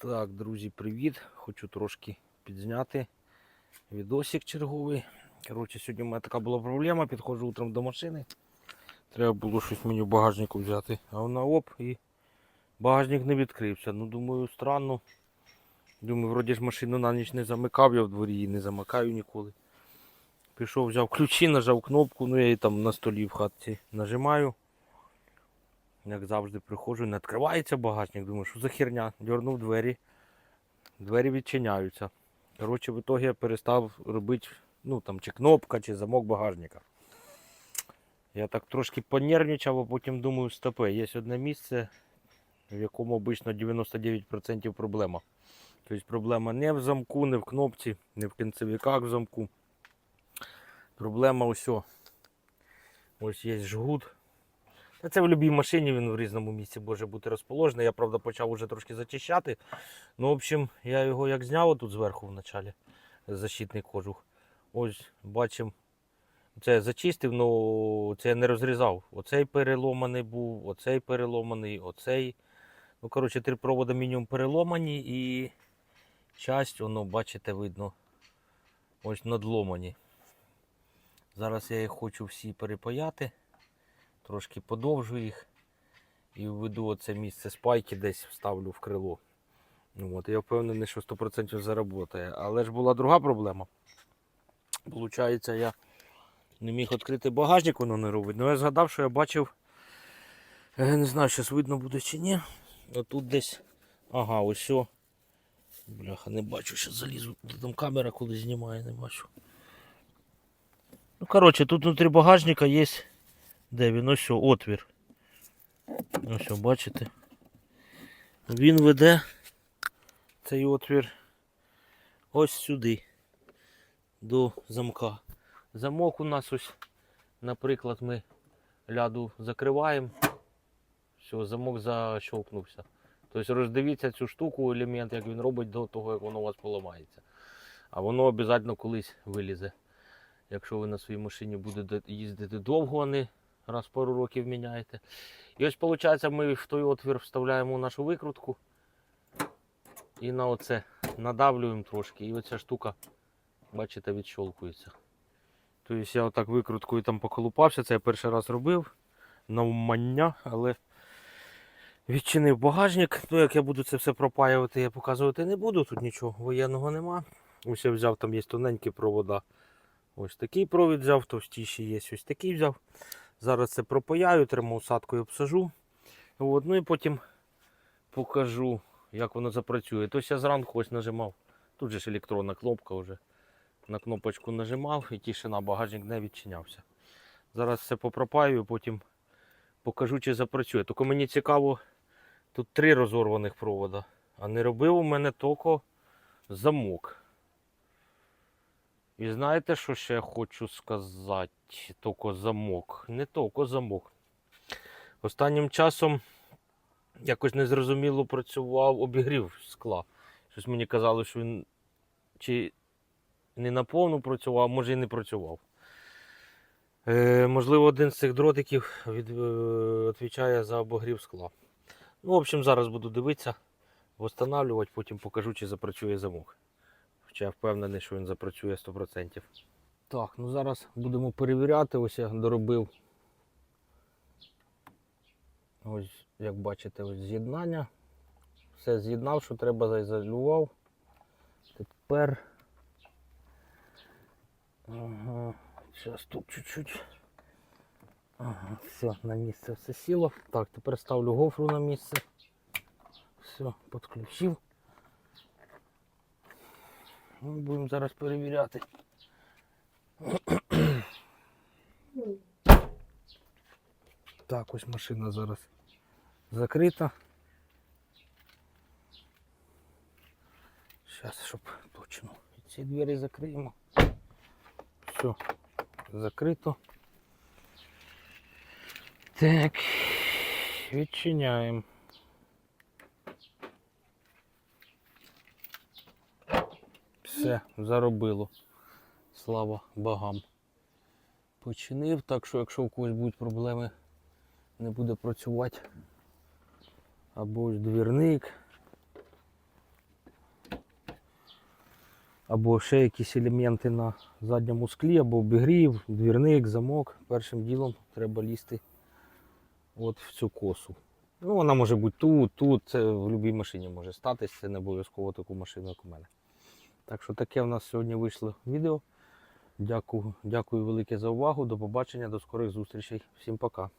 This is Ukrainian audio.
Так, друзі, привіт! Хочу трошки підзняти відосик черговий. Коротше, сьогодні у мене така була проблема, підходжу утром до машини. Треба було щось мені в багажнику взяти. А вона оп і багажник не відкрився. Ну думаю, странно. Думаю, вроді ж машину на ніч не замикав, я в дворі її не замикаю ніколи. Пішов, взяв ключі, нажав кнопку, ну я її там на столі в хатці нажимаю. Як завжди приходжу, не відкривається багажник. Думаю, що за херня? Дьорнув двері. Двері відчиняються. Коротше, в ітогі я перестав робити, ну там чи кнопка, чи замок багажника. Я так трошки понервничав, а потім думаю, стопе, є одне місце, в якому обично 99% проблема. Тобто проблема не в замку, не в кнопці, не в кінцевиках в замку. Проблема ось. Ось є жгут. Це в будь-якій машині він в різному місці може бути розположений. Я, правда, почав уже трошки зачищати. Ну, в общем, я його як зняв тут зверху в началі, защитний кожух. Ось бачимо. Це я зачистив, але це я не розрізав. Оцей переломаний був, оцей переломаний, оцей. Ну, коротше, три проводи мінімум переломані і часть, воно, бачите, видно, ось надломані. Зараз я їх хочу всі перепаяти трошки подовжу їх і введу оце місце спайки десь вставлю в крило. От, я впевнений, що 100% заработає. Але ж була друга проблема. Получається, я не міг відкрити багажник, воно не робить. Ну я згадав, що я бачив, е, не знаю, зараз видно буде чи ні. Отут десь. Ага, ось. Бляха, не бачу, зараз залізу. Там камера коли знімає, не бачу. Ну, коротше, тут внутрі багажника є де він? Ось отвір. Ось, бачите? Він веде цей отвір ось сюди, до замка. Замок у нас ось, наприклад, ми ляду закриваємо. Все, замок защовкнувся. Тобто роздивіться цю штуку, елемент, як він робить до того, як воно у вас поламається. А воно обов'язково колись вилізе. Якщо ви на своїй машині будете їздити довго, а не раз в пару років міняєте. І ось виходить, ми в той отвір вставляємо нашу викрутку і на оце надавлюємо трошки. І оця штука, бачите, відщолкується. Тобто я отак викруткою там поколупався, це я перший раз робив навмання, але відчинив багажник. Ну, як я буду це все пропаювати, я показувати не буду. Тут нічого воєнного нема. Ось я взяв, там є тоненькі провода. Ось такий провід взяв, товстіший є, ось такий взяв. Зараз це пропаяю, термоусадкою обсажу. От, ну і потім покажу, як воно запрацює. Тобто я зранку ось нажимав. Тут же ж електронна кнопка вже. На кнопочку нажимав і тишина, багажник не відчинявся. Зараз все попропаю, потім покажу, чи запрацює. Тільки мені цікаво, тут три розорваних провода. А не робив у мене тільки замок. І знаєте, що ще хочу сказати? Тільки замок. Не тільки замок. Останнім часом якось незрозуміло працював обігрів скла. Щось мені казали, що він чи не наповну працював, може і не працював. Е, можливо, один з цих дротиків від, е, відповідає за обогрів скла. Ну, в общем, зараз буду дивитися, встановлювати, потім покажу, чи запрацює замок. Хоча я впевнений, що він запрацює 100%. Так, ну зараз будемо перевіряти. Ось я доробив. Ось, як бачите, ось з'єднання. Все з'єднав, що треба, заізолював. Тепер. Ага, зараз тут чуть-чуть. Ага, все, на місце все сіло. Так, тепер ставлю гофру на місце. Все, підключив. Ну, Будемо зараз перевіряти. Так, ось машина зараз закрита. Зараз, щоб точно. Ці двері закриємо. Все, закрито. Так, відчиняємо. Все, заробило. Слава богам. Починив, так що якщо у когось будуть проблеми, не буде працювати. Або ось двірник. або ще якісь елементи на задньому склі, або обігрів, двірник, замок. Першим ділом треба лізти от в цю косу. Ну, вона може бути тут, тут, це в будь-якій машині може статись, це не обов'язково таку машину, як у мене. Так що таке в нас сьогодні вийшло відео. Дякую, дякую велике за увагу. До побачення, до скорих зустрічей. Всім пока.